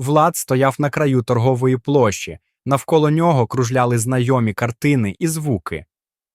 Влад стояв на краю торгової площі, навколо нього кружляли знайомі картини і звуки.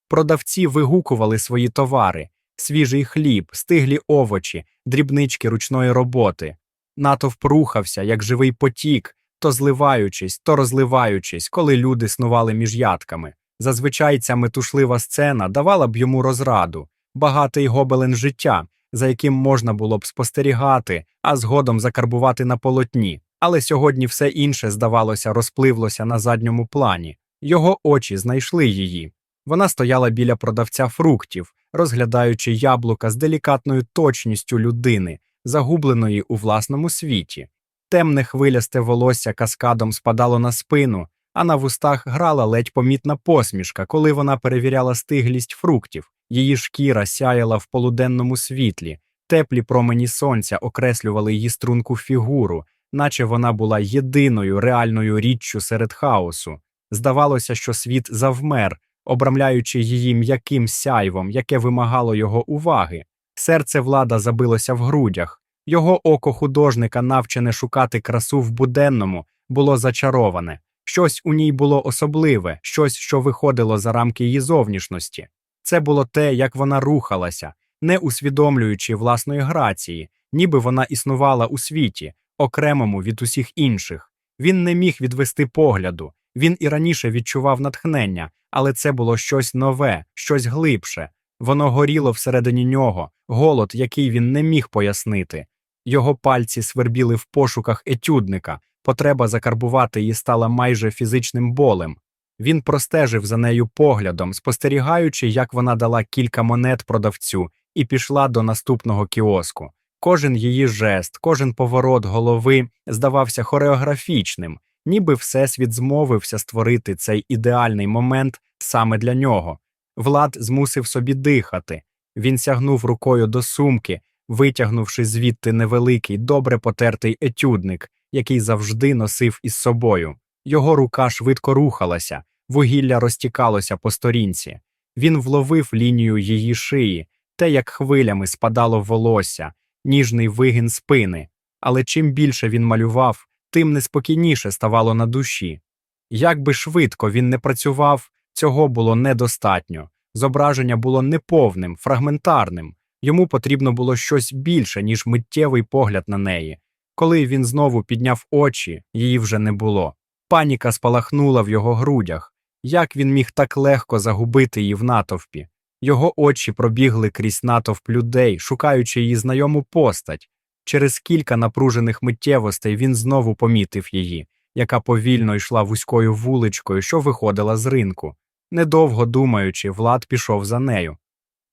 Продавці вигукували свої товари свіжий хліб, стиглі овочі, дрібнички ручної роботи. Натовп рухався, як живий потік, то зливаючись, то розливаючись, коли люди снували між ядками. Зазвичай ця метушлива сцена давала б йому розраду, багатий гобелен життя, за яким можна було б спостерігати, а згодом закарбувати на полотні. Але сьогодні все інше, здавалося, розпливлося на задньому плані. Його очі знайшли її. Вона стояла біля продавця фруктів, розглядаючи яблука з делікатною точністю людини, загубленої у власному світі. Темне хвилясте волосся каскадом спадало на спину, а на вустах грала ледь помітна посмішка, коли вона перевіряла стиглість фруктів. Її шкіра сяяла в полуденному світлі, теплі промені сонця окреслювали її струнку фігуру, наче вона була єдиною реальною річчю серед хаосу. Здавалося, що світ завмер, обрамляючи її м'яким сяйвом, яке вимагало його уваги. Серце влада забилося в грудях. Його око художника, навчене шукати красу в буденному, було зачароване. Щось у ній було особливе, щось, що виходило за рамки її зовнішності. Це було те, як вона рухалася, не усвідомлюючи власної грації, ніби вона існувала у світі, окремому від усіх інших. Він не міг відвести погляду, він і раніше відчував натхнення, але це було щось нове, щось глибше. Воно горіло всередині нього, голод, який він не міг пояснити. Його пальці свербіли в пошуках етюдника, потреба закарбувати її стала майже фізичним болем. Він простежив за нею поглядом, спостерігаючи, як вона дала кілька монет продавцю і пішла до наступного кіоску. Кожен її жест, кожен поворот голови здавався хореографічним, ніби всесвіт змовився створити цей ідеальний момент саме для нього. Влад змусив собі дихати. Він сягнув рукою до сумки, витягнувши звідти невеликий, добре потертий етюдник, який завжди носив із собою. Його рука швидко рухалася, вугілля розтікалося по сторінці. Він вловив лінію її шиї, те, як хвилями спадало волосся, ніжний вигін спини. Але чим більше він малював, тим неспокійніше ставало на душі. Як би швидко він не працював, цього було недостатньо. Зображення було неповним, фрагментарним. Йому потрібно було щось більше, ніж миттєвий погляд на неї. Коли він знову підняв очі, її вже не було. Паніка спалахнула в його грудях. Як він міг так легко загубити її в натовпі? Його очі пробігли крізь натовп людей, шукаючи її знайому постать. Через кілька напружених миттєвостей він знову помітив її, яка повільно йшла вузькою вуличкою, що виходила з ринку. Недовго думаючи, Влад пішов за нею.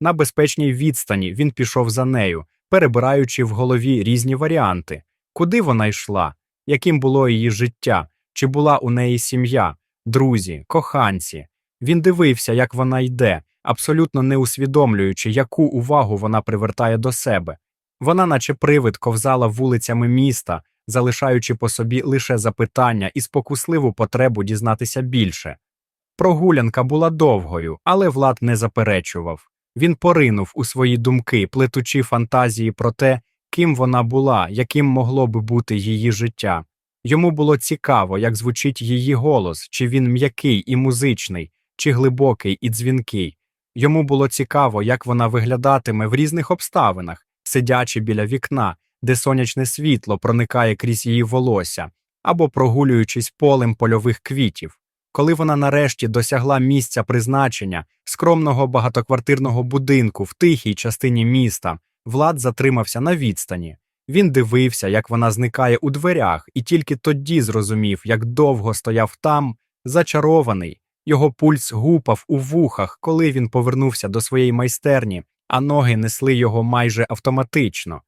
На безпечній відстані він пішов за нею, перебираючи в голові різні варіанти, куди вона йшла, яким було її життя, чи була у неї сім'я, друзі, коханці. Він дивився, як вона йде, абсолютно не усвідомлюючи, яку увагу вона привертає до себе. Вона, наче привид, ковзала вулицями міста, залишаючи по собі лише запитання і спокусливу потребу дізнатися більше. Прогулянка була довгою, але Влад не заперечував. Він поринув у свої думки, плетучи фантазії про те, ким вона була, яким могло би бути її життя. Йому було цікаво, як звучить її голос, чи він м'який і музичний, чи глибокий і дзвінкий. Йому було цікаво, як вона виглядатиме в різних обставинах, сидячи біля вікна, де сонячне світло проникає крізь її волосся, або прогулюючись полем польових квітів. Коли вона нарешті досягла місця призначення скромного багатоквартирного будинку в тихій частині міста, Влад затримався на відстані. Він дивився, як вона зникає у дверях, і тільки тоді зрозумів, як довго стояв там, зачарований. Його пульс гупав у вухах, коли він повернувся до своєї майстерні, а ноги несли його майже автоматично.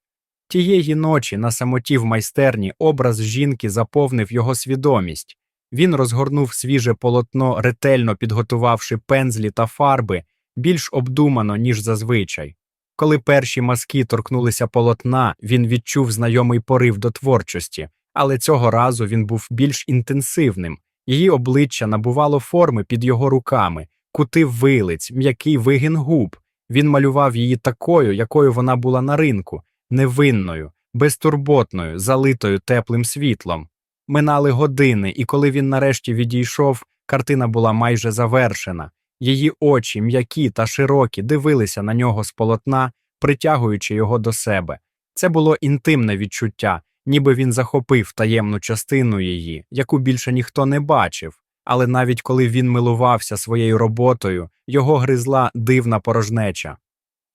Тієї ночі на самоті в майстерні образ жінки заповнив його свідомість. Він розгорнув свіже полотно, ретельно підготувавши пензлі та фарби більш обдумано, ніж зазвичай. Коли перші маски торкнулися полотна, він відчув знайомий порив до творчості, але цього разу він був більш інтенсивним. Її обличчя набувало форми під його руками, кути вилиць, м'який вигін губ. Він малював її такою, якою вона була на ринку, невинною, безтурботною, залитою теплим світлом. Минали години, і коли він нарешті відійшов, картина була майже завершена. Її очі, м'які та широкі, дивилися на нього з полотна, притягуючи його до себе. Це було інтимне відчуття, ніби він захопив таємну частину її, яку більше ніхто не бачив. Але навіть коли він милувався своєю роботою, його гризла дивна порожнеча.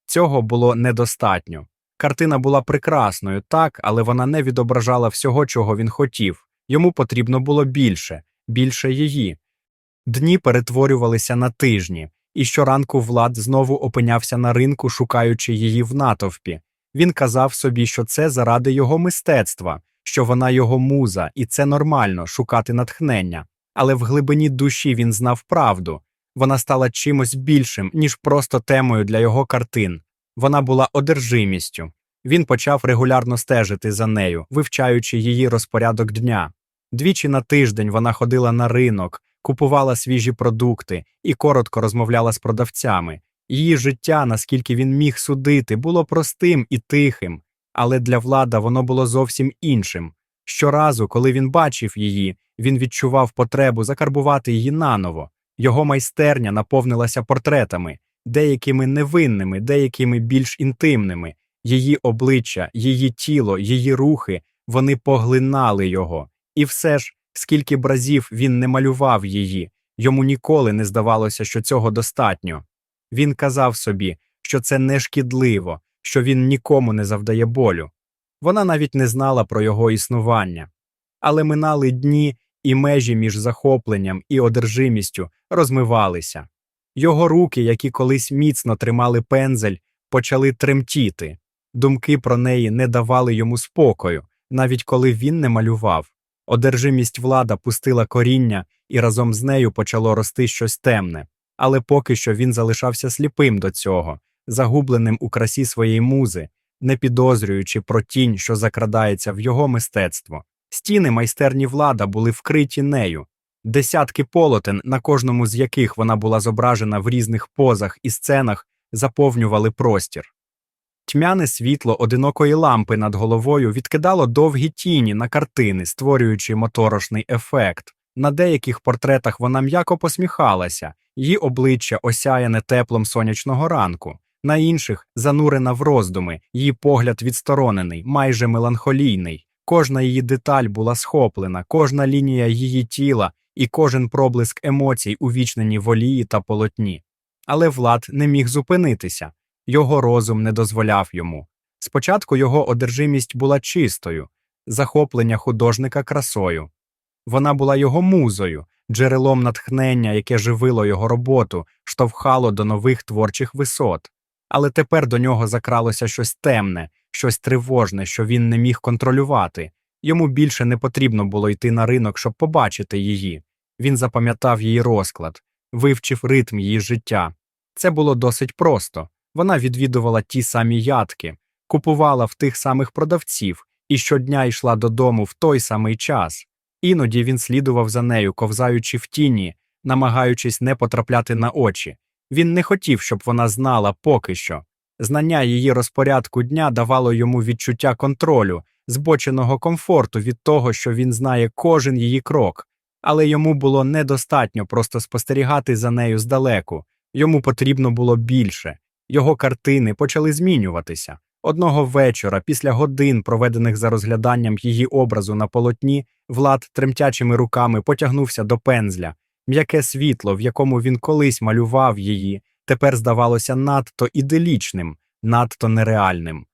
Цього було недостатньо. Картина була прекрасною, так, але вона не відображала всього, чого він хотів. Йому потрібно було більше, більше її. Дні перетворювалися на тижні, і щоранку Влад знову опинявся на ринку, шукаючи її в натовпі. Він казав собі, що це заради його мистецтва, що вона його муза, і це нормально шукати натхнення. Але в глибині душі він знав правду вона стала чимось більшим, ніж просто темою для його картин. Вона була одержимістю. Він почав регулярно стежити за нею, вивчаючи її розпорядок дня. Двічі на тиждень вона ходила на ринок, купувала свіжі продукти і коротко розмовляла з продавцями. Її життя, наскільки він міг судити, було простим і тихим, але для влада воно було зовсім іншим. Щоразу, коли він бачив її, він відчував потребу закарбувати її наново. Його майстерня наповнилася портретами, деякими невинними, деякими більш інтимними. Її обличчя, її тіло, її рухи вони поглинали його. І все ж, скільки б разів він не малював її, йому ніколи не здавалося, що цього достатньо. Він казав собі, що це не шкідливо, що він нікому не завдає болю. Вона навіть не знала про його існування. Але минали дні, і межі між захопленням і одержимістю розмивалися. Його руки, які колись міцно тримали пензель, почали тремтіти. Думки про неї не давали йому спокою, навіть коли він не малював. Одержимість влада пустила коріння, і разом з нею почало рости щось темне. Але поки що він залишався сліпим до цього, загубленим у красі своєї музи, не підозрюючи про тінь, що закрадається в його мистецтво. Стіни майстерні влада були вкриті нею, десятки полотен, на кожному з яких вона була зображена в різних позах і сценах, заповнювали простір. Тьмяне світло одинокої лампи над головою відкидало довгі тіні на картини, створюючи моторошний ефект. На деяких портретах вона м'яко посміхалася, її обличчя осяяне теплом сонячного ранку, на інших занурена в роздуми, її погляд відсторонений, майже меланхолійний. Кожна її деталь була схоплена, кожна лінія її тіла і кожен проблиск емоцій увічнені в олії та полотні. Але Влад не міг зупинитися, його розум не дозволяв йому. Спочатку його одержимість була чистою, захоплення художника красою. Вона була його музою, джерелом натхнення, яке живило його роботу, штовхало до нових творчих висот. Але тепер до нього закралося щось темне, щось тривожне, що він не міг контролювати. Йому більше не потрібно було йти на ринок, щоб побачити її. Він запам'ятав її розклад, вивчив ритм її життя. Це було досить просто. Вона відвідувала ті самі ядки, купувала в тих самих продавців і щодня йшла додому в той самий час. Іноді він слідував за нею, ковзаючи в тіні, намагаючись не потрапляти на очі. Він не хотів, щоб вона знала поки що. Знання її розпорядку дня давало йому відчуття контролю, збоченого комфорту від того, що він знає кожен її крок, але йому було недостатньо просто спостерігати за нею здалеку, йому потрібно було більше. Його картини почали змінюватися. Одного вечора, після годин, проведених за розгляданням її образу на полотні, Влад тремтячими руками потягнувся до пензля. М'яке світло, в якому він колись малював її, тепер здавалося надто іделічним, надто нереальним.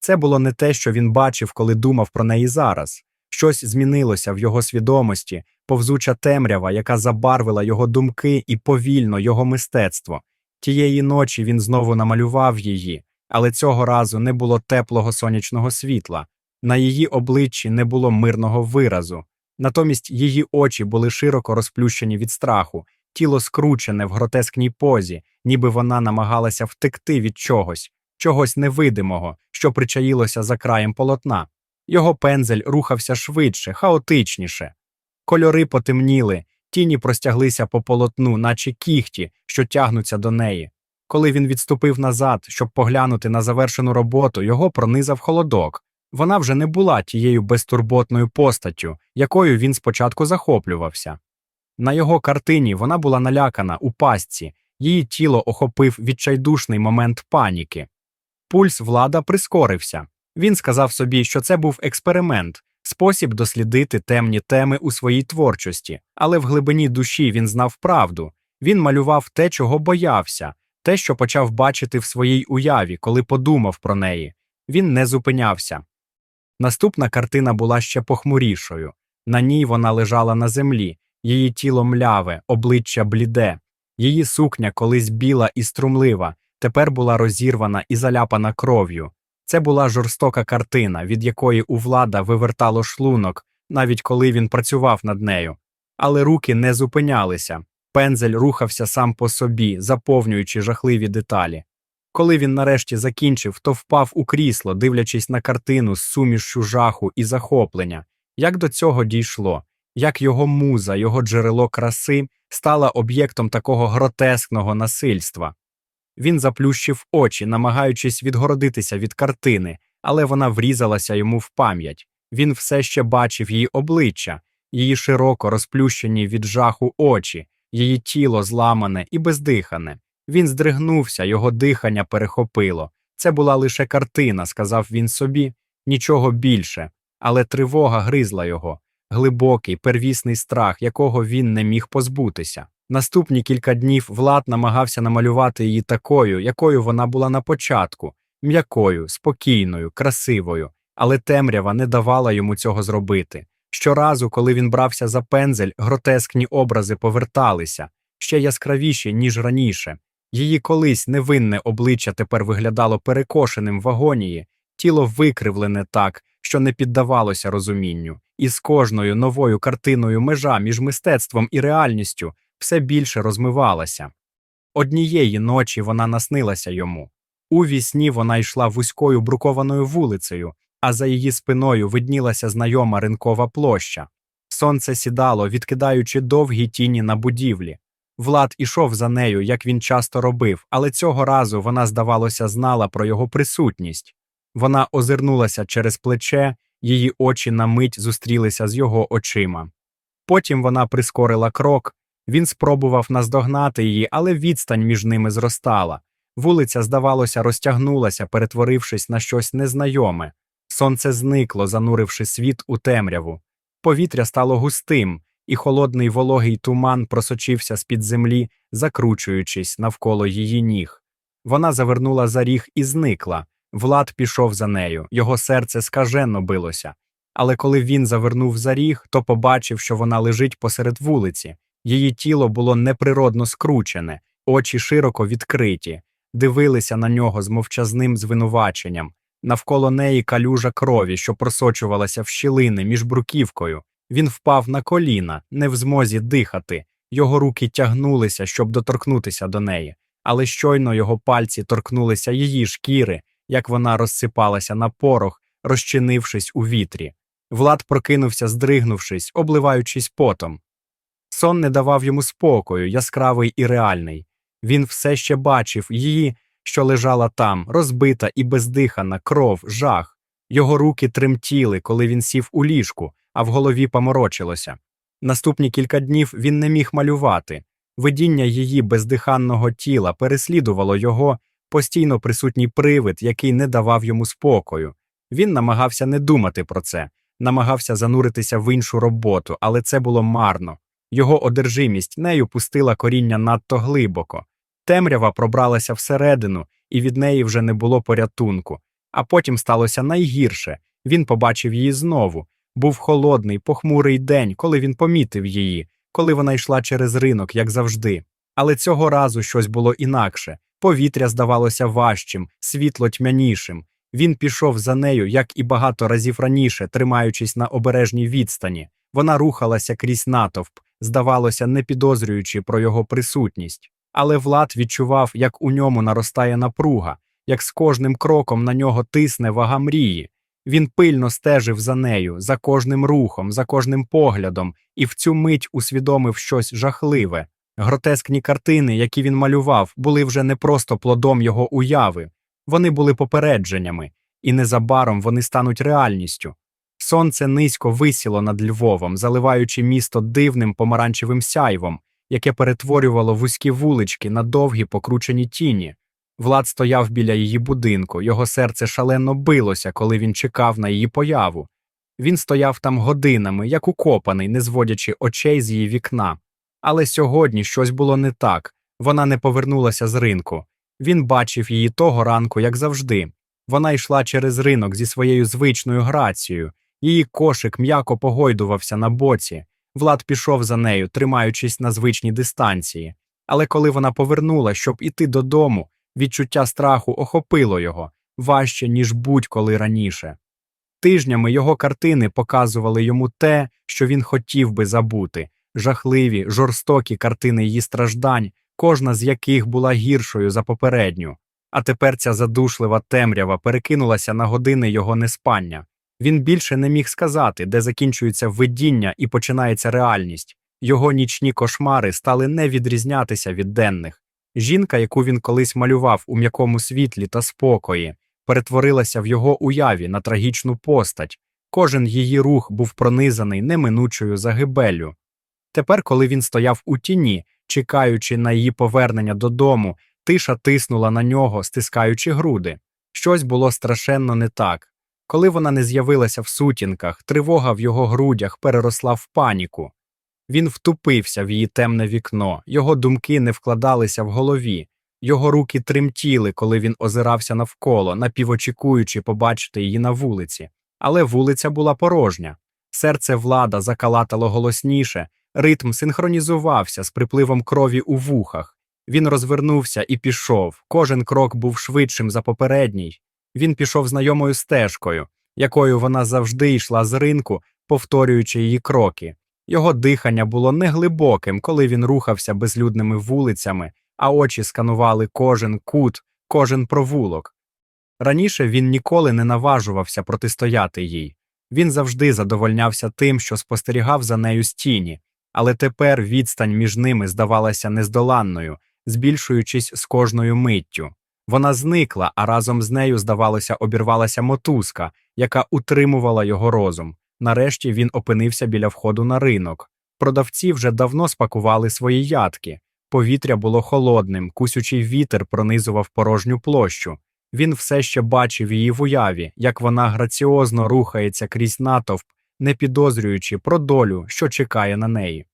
Це було не те, що він бачив, коли думав про неї зараз. Щось змінилося в його свідомості, повзуча темрява, яка забарвила його думки і повільно його мистецтво. Тієї ночі він знову намалював її, але цього разу не було теплого сонячного світла, на її обличчі не було мирного виразу. Натомість її очі були широко розплющені від страху, тіло скручене в гротескній позі, ніби вона намагалася втекти від чогось, чогось невидимого, що причаїлося за краєм полотна. Його пензель рухався швидше, хаотичніше. Кольори потемніли, тіні простяглися по полотну, наче кіхті, що тягнуться до неї. Коли він відступив назад, щоб поглянути на завершену роботу, його пронизав холодок. Вона вже не була тією безтурботною постаттю, якою він спочатку захоплювався. На його картині вона була налякана у пастці, її тіло охопив відчайдушний момент паніки. Пульс влада прискорився. Він сказав собі, що це був експеримент, спосіб дослідити темні теми у своїй творчості, але в глибині душі він знав правду. Він малював те, чого боявся, те, що почав бачити в своїй уяві, коли подумав про неї. Він не зупинявся. Наступна картина була ще похмурішою. На ній вона лежала на землі, її тіло мляве, обличчя бліде, її сукня колись біла і струмлива, тепер була розірвана і заляпана кров'ю. Це була жорстока картина, від якої у влада вивертало шлунок, навіть коли він працював над нею. Але руки не зупинялися. Пензель рухався сам по собі, заповнюючи жахливі деталі. Коли він нарешті закінчив, то впав у крісло, дивлячись на картину з сумішшю жаху і захоплення. Як до цього дійшло? Як його муза, його джерело краси стала об'єктом такого гротескного насильства? Він заплющив очі, намагаючись відгородитися від картини, але вона врізалася йому в пам'ять. Він все ще бачив її обличчя, її широко розплющені від жаху очі, її тіло зламане і бездихане. Він здригнувся, його дихання перехопило. Це була лише картина, сказав він собі, нічого більше, але тривога гризла його, глибокий, первісний страх, якого він не міг позбутися. Наступні кілька днів Влад намагався намалювати її такою, якою вона була на початку, м'якою, спокійною, красивою, але темрява не давала йому цього зробити. Щоразу, коли він брався за пензель, гротескні образи поверталися, ще яскравіші, ніж раніше. Її колись невинне обличчя тепер виглядало перекошеним в агонії, тіло викривлене так, що не піддавалося розумінню, і з кожною новою картиною межа між мистецтвом і реальністю все більше розмивалася. Однієї ночі вона наснилася йому. У вісні вона йшла вузькою брукованою вулицею, а за її спиною виднілася знайома ринкова площа. Сонце сідало, відкидаючи довгі тіні на будівлі. Влад ішов за нею, як він часто робив, але цього разу вона, здавалося, знала про його присутність. Вона озирнулася через плече, її очі на мить зустрілися з його очима. Потім вона прискорила крок, він спробував наздогнати її, але відстань між ними зростала. Вулиця, здавалося, розтягнулася, перетворившись на щось незнайоме. Сонце зникло, зануривши світ у темряву. Повітря стало густим, і холодний вологий туман просочився з-під землі, закручуючись навколо її ніг. Вона завернула за ріг і зникла. Влад пішов за нею, його серце скаженно билося. Але коли він завернув за ріг, то побачив, що вона лежить посеред вулиці. Її тіло було неприродно скручене, очі широко відкриті, дивилися на нього з мовчазним звинуваченням. Навколо неї калюжа крові, що просочувалася в щілини між бруківкою. Він впав на коліна, не в змозі дихати. Його руки тягнулися, щоб доторкнутися до неї, але щойно його пальці торкнулися її шкіри, як вона розсипалася на порох, розчинившись у вітрі. Влад прокинувся, здригнувшись, обливаючись потом. Сон не давав йому спокою, яскравий і реальний. Він все ще бачив її, що лежала там, розбита і бездихана, кров, жах. Його руки тремтіли, коли він сів у ліжку, а в голові поморочилося. Наступні кілька днів він не міг малювати. Видіння її бездиханного тіла переслідувало його, постійно присутній привид, який не давав йому спокою. Він намагався не думати про це, намагався зануритися в іншу роботу, але це було марно. Його одержимість нею пустила коріння надто глибоко. Темрява пробралася всередину, і від неї вже не було порятунку. А потім сталося найгірше він побачив її знову. Був холодний, похмурий день, коли він помітив її, коли вона йшла через ринок, як завжди. Але цього разу щось було інакше повітря здавалося важчим, світло тьмянішим. Він пішов за нею, як і багато разів раніше, тримаючись на обережній відстані. Вона рухалася крізь натовп, здавалося, не підозрюючи про його присутність. Але Влад відчував, як у ньому наростає напруга, як з кожним кроком на нього тисне вага мрії. Він пильно стежив за нею, за кожним рухом, за кожним поглядом, і в цю мить усвідомив щось жахливе. Гротескні картини, які він малював, були вже не просто плодом його уяви, вони були попередженнями. і незабаром вони стануть реальністю. Сонце низько висіло над Львовом, заливаючи місто дивним помаранчевим сяйвом, яке перетворювало вузькі вулички на довгі покручені тіні. Влад стояв біля її будинку, його серце шалено билося, коли він чекав на її появу. Він стояв там годинами, як укопаний, не зводячи очей з її вікна. Але сьогодні щось було не так вона не повернулася з ринку. Він бачив її того ранку, як завжди. Вона йшла через ринок зі своєю звичною грацією, її кошик м'яко погойдувався на боці. Влад пішов за нею, тримаючись на звичній дистанції. Але коли вона повернула, щоб іти додому, відчуття страху охопило його важче, ніж будь-коли раніше. Тижнями його картини показували йому те, що він хотів би забути жахливі, жорстокі картини її страждань, кожна з яких була гіршою за попередню. А тепер ця задушлива темрява перекинулася на години його неспання. Він більше не міг сказати, де закінчується видіння і починається реальність. Його нічні кошмари стали не відрізнятися від денних. Жінка, яку він колись малював у м'якому світлі та спокої, перетворилася в його уяві на трагічну постать. Кожен її рух був пронизаний неминучою загибеллю. Тепер, коли він стояв у тіні, чекаючи на її повернення додому, тиша тиснула на нього, стискаючи груди. Щось було страшенно не так. Коли вона не з'явилася в сутінках, тривога в його грудях переросла в паніку. Він втупився в її темне вікно, його думки не вкладалися в голові, його руки тремтіли, коли він озирався навколо, напівочікуючи побачити її на вулиці. Але вулиця була порожня. Серце влада закалатало голосніше, ритм синхронізувався з припливом крові у вухах. Він розвернувся і пішов. Кожен крок був швидшим за попередній. Він пішов знайомою стежкою, якою вона завжди йшла з ринку, повторюючи її кроки. Його дихання було неглибоким, коли він рухався безлюдними вулицями, а очі сканували кожен кут, кожен провулок. Раніше він ніколи не наважувався протистояти їй. Він завжди задовольнявся тим, що спостерігав за нею з тіні, але тепер відстань між ними здавалася нездоланною, збільшуючись з кожною миттю. Вона зникла, а разом з нею, здавалося, обірвалася мотузка, яка утримувала його розум. Нарешті він опинився біля входу на ринок. Продавці вже давно спакували свої ядки. Повітря було холодним, кусючий вітер пронизував порожню площу. Він все ще бачив її в уяві, як вона граціозно рухається крізь натовп, не підозрюючи про долю, що чекає на неї.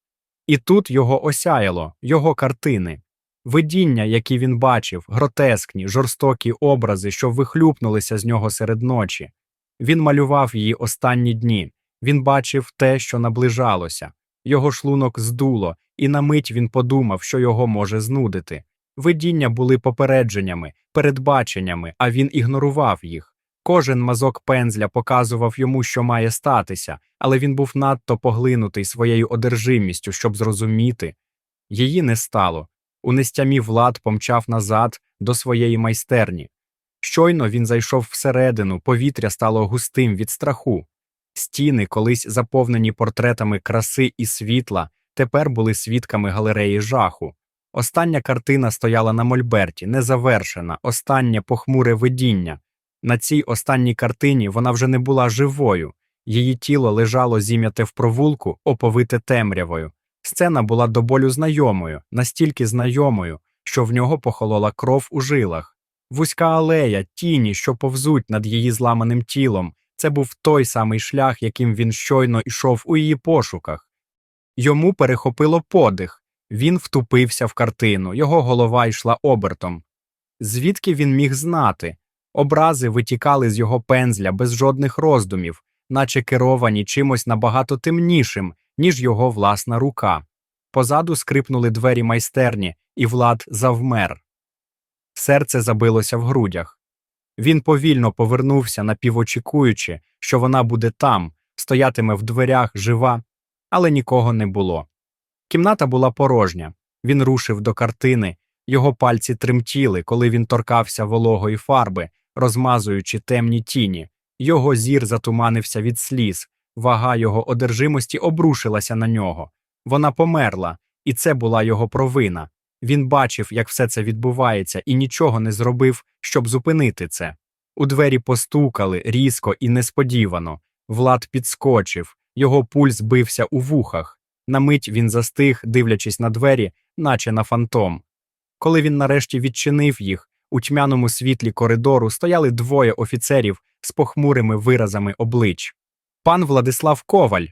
І тут його осяяло, його картини. Видіння, які він бачив, гротескні, жорстокі образи, що вихлюпнулися з нього серед ночі. Він малював її останні дні, він бачив те, що наближалося, його шлунок здуло, і на мить він подумав, що його може знудити. Видіння були попередженнями, передбаченнями, а він ігнорував їх. Кожен мазок пензля показував йому, що має статися, але він був надто поглинутий своєю одержимістю, щоб зрозуміти. Її не стало. У нестямі влад помчав назад до своєї майстерні. Щойно він зайшов всередину, повітря стало густим від страху. Стіни, колись заповнені портретами краси і світла, тепер були свідками галереї жаху. Остання картина стояла на мольберті, незавершена, останнє похмуре видіння. На цій останній картині вона вже не була живою, її тіло лежало зім'яте в провулку, оповите темрявою. Сцена була до болю знайомою, настільки знайомою, що в нього похолола кров у жилах. Вузька алея, тіні, що повзуть над її зламаним тілом, це був той самий шлях, яким він щойно йшов у її пошуках. Йому перехопило подих, він втупився в картину, його голова йшла обертом. Звідки він міг знати? Образи витікали з його пензля без жодних роздумів, наче керовані чимось набагато темнішим, ніж його власна рука. Позаду скрипнули двері майстерні, і Влад завмер. Серце забилося в грудях. Він повільно повернувся, напівочікуючи, що вона буде там, стоятиме в дверях жива, але нікого не було. Кімната була порожня. Він рушив до картини, його пальці тремтіли, коли він торкався вологої фарби, розмазуючи темні тіні. Його зір затуманився від сліз, вага його одержимості обрушилася на нього. Вона померла, і це була його провина. Він бачив, як все це відбувається, і нічого не зробив, щоб зупинити це. У двері постукали різко і несподівано. Влад підскочив, його пульс бився у вухах. На мить він застиг, дивлячись на двері, наче на фантом. Коли він нарешті відчинив їх, у тьмяному світлі коридору стояли двоє офіцерів з похмурими виразами облич. Пан Владислав Коваль,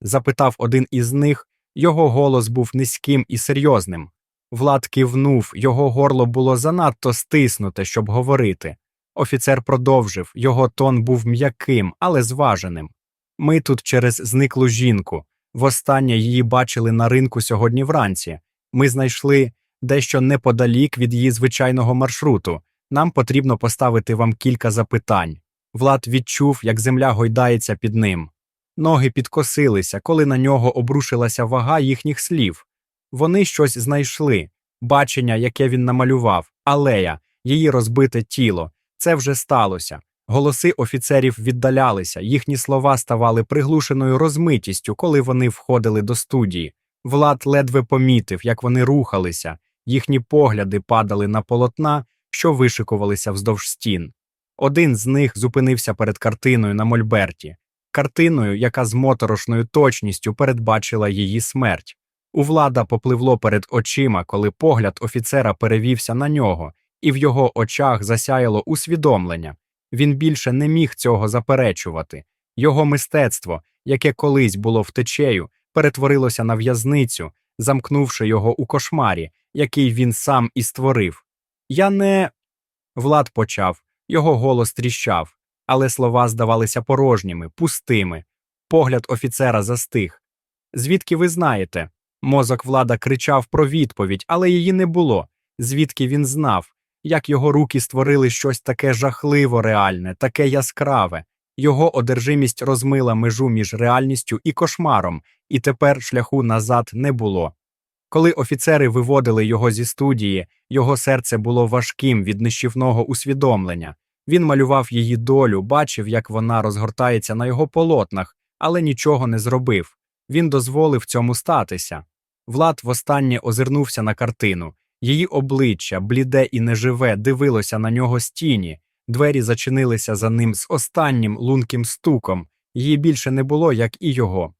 запитав один із них, його голос був низьким і серйозним. Влад кивнув, його горло було занадто стиснуте, щоб говорити. Офіцер продовжив, його тон був м'яким, але зваженим. Ми тут через зниклу жінку. Востаннє її бачили на ринку сьогодні вранці. Ми знайшли дещо неподалік від її звичайного маршруту. Нам потрібно поставити вам кілька запитань. Влад відчув, як земля гойдається під ним. Ноги підкосилися, коли на нього обрушилася вага їхніх слів. Вони щось знайшли бачення, яке він намалював, алея, її розбите тіло. Це вже сталося. Голоси офіцерів віддалялися, їхні слова ставали приглушеною розмитістю, коли вони входили до студії. Влад ледве помітив, як вони рухалися, їхні погляди падали на полотна, що вишикувалися вздовж стін. Один з них зупинився перед картиною на Мольберті, картиною, яка з моторошною точністю передбачила її смерть. У влада попливло перед очима, коли погляд офіцера перевівся на нього, і в його очах засяяло усвідомлення. Він більше не міг цього заперечувати. Його мистецтво, яке колись було втечею, перетворилося на в'язницю, замкнувши його у кошмарі, який він сам і створив. Я не. Влад почав, його голос тріщав, але слова здавалися порожніми, пустими. Погляд офіцера застиг. Звідки ви знаєте? Мозок влада кричав про відповідь, але її не було. Звідки він знав, як його руки створили щось таке жахливо реальне, таке яскраве. Його одержимість розмила межу між реальністю і кошмаром, і тепер шляху назад не було. Коли офіцери виводили його зі студії, його серце було важким від нищівного усвідомлення. Він малював її долю, бачив, як вона розгортається на його полотнах, але нічого не зробив. Він дозволив цьому статися. Влад востаннє озирнувся на картину. Її обличчя, бліде і неживе, дивилося на нього з тіні. Двері зачинилися за ним з останнім лунким стуком. Її більше не було, як і його.